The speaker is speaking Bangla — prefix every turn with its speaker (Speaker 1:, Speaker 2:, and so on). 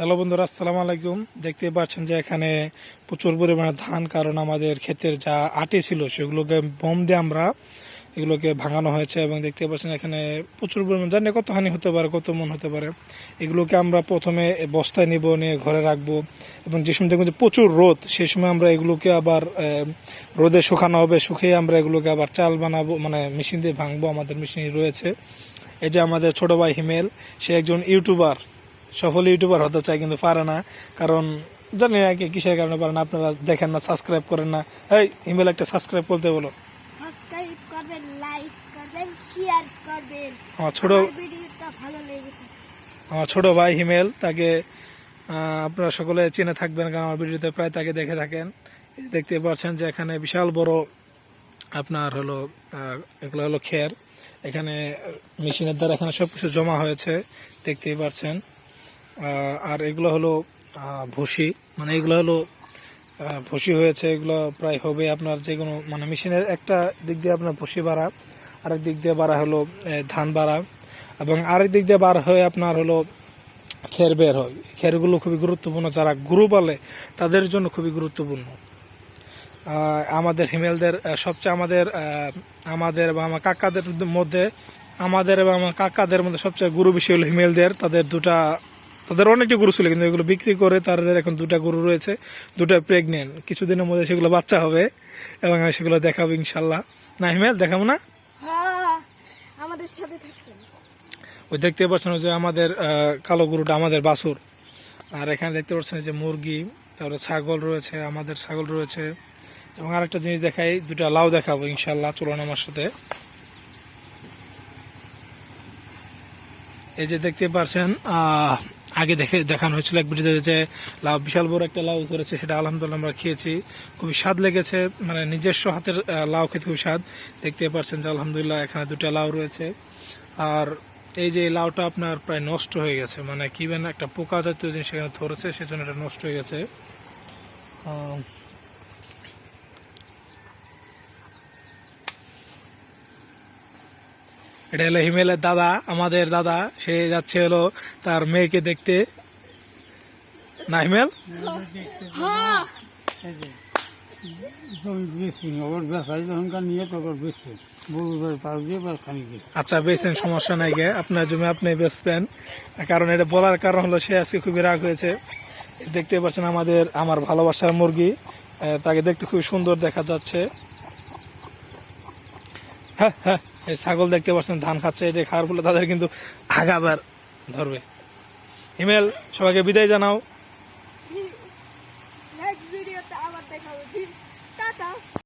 Speaker 1: হ্যালো বন্ধুরা, আসসালামু আলাইকুম। দেখতে পাচ্ছেন যে এখানে প্রচুর পরিমাণে ধান, কারণ আমাদের ক্ষেতের যা আটি ছিল সেগুলোকে বোম দিয়ে আমরা এগুলোকে ভাঙানো হয়েছে এবং দেখতে পাচ্ছেন এখানে প্রচুর পরিমাণ, জানি কত হানি হতে পারে, কত মন হতে পারে। এগুলোকে আমরা প্রথমে বস্তায় নিব, নিয়ে ঘরে রাখব এবং যে সময় দেখবেন যে প্রচুর রোদ সেই সময় আমরা এগুলোকে আবার রোদে শুকানো হবে, শুকিয়ে আমরা এগুলোকে আবার চাল বানাবো মানে মেশিন দিয়ে ভাঙবো, আমাদের মেশিন রয়েছে। এই যে আমাদের ছোট ভাই হিমেল, সে একজন ইউটিউবার। সফল ইউটিউবার হতে চায় কিন্তু পারে না। কারণ জানি না কি কিসের কারণে পারে না আপনারা দেখেন না সাবস্ক্রাইব করেন না। এই ইমেল একটা সাবস্ক্রাইব করতে বলো।
Speaker 2: সাবস্ক্রাইব করবেন লাইক করবেন শেয়ার করবেন।
Speaker 1: আমার ছোট
Speaker 2: ভিডিওটা ভালো লেগে
Speaker 1: আমার ছোট ভাই হিমেল তাকে আপনারা সকলে চিনে থাকবেন কারণ আমার ভিডিওতে প্রায় তাকে দেখে থাকেন। দেখতে পাচ্ছেন যে এখানে বিশাল বড় আপনার হলো এগুলো হলো খের। এখানে মেশিনের দ্বারা এখানে সব কিছু জমা হয়েছে। দেখতেই পাচ্ছেন। আর এগুলো হলো ভুসি। মানে এগুলো হলো ভুসি হয়েছে, এগুলো প্রায় হবে আপনার যে কোনো মানে মেশিনের একটা দিক দিয়ে আপনার ভুসি বাড়া, আরেক দিক দিয়ে বাড়া হলো ধান বাড়া। এবং আরেক দিক দিয়ে বার হয়ে আপনার হলো, খের বের হয়। খেরগুলো খুবই গুরুত্বপূর্ণ, যারা গুরু বলে তাদের জন্য খুবই গুরুত্বপূর্ণ। আমাদের হিমেলদের সবচেয়ে আমাদের আমাদের বা আমার কাকাদের মধ্যে, আমাদের এবং আমার কাকাদের মধ্যে সবচেয়ে গুরু বিষয় হলো হিমেলদের। তাদের দুটা তাদের অনেকটি গরু ছিল কিন্তু এগুলো বিক্রি করে তাদের এখন দুটা গরু রয়েছে দুটা প্রেগনেন্ট কিছুদিনের মধ্যে সেগুলো বাচ্চা হবে এবং আমি সেগুলো দেখাবো ইনশাল্লাহ না হিমেল দেখাবো না?
Speaker 2: হ্যাঁ আমাদের সাথে
Speaker 1: ওই দেখতে পাচ্ছেন যে আমাদের কালো গরুটা আমাদের বাছুর। আর এখানে দেখতে পাচ্ছেন যে মুরগি তারপরে ছাগল রয়েছে আমাদের ছাগল রয়েছে। এবং আরেকটা জিনিস দেখাই দুটা লাউ দেখাবো ইনশাল্লাহ চলুন আমার সাথে। এই যে দেখতে পাচ্ছেন আগে দেখে দেখানো হয়েছিল এক ভিডিওতে যে লাউ, বিশাল বড় একটা লাউ করেছে, সেটা আলহামদুলিল্লাহ আমরা খেয়েছি। খুবই স্বাদ লেগেছে মানে নিজস্ব হাতের লাউ খেতে খুবই স্বাদ। দেখতে পারছেন যে আলহামদুলিল্লাহ এখানে দুটা লাউ রয়েছে। আর এই যে লাউটা আপনার প্রায় নষ্ট হয়ে গেছে মানে কি একটা পোকা জাতীয় জিনিস সেখানে ধরেছে, সেজন্য এটা নষ্ট হয়ে গেছে। এটা হলো হিমেলের দাদা আমাদের দাদা। সে যাচ্ছে হলো তার মেয়েকে দেখতে। না হিমেল?
Speaker 2: হ্যাঁ।
Speaker 1: আচ্ছা বেছেন সমস্যা নাই গে। আপনার জমি আপনি বেচবেন। কারণ এটা বলার কারণ হলো সে আজকে খুবই রাগ হয়েছে। দেখতে পাচ্ছেন আমাদের আমার ভালোবাসার মুরগি। তাকে দেখতে খুবই সুন্দর দেখা যাচ্ছে। হ্যাঁ হ্যাঁ। এই ছাগল দেখতে পাচ্ছেন, ধান খাচ্ছে, এটা খাওয়ার ফলে তাদের কিন্তু আগাবার ধরবে। ইমেল, সবাইকে বিদায় জানাও।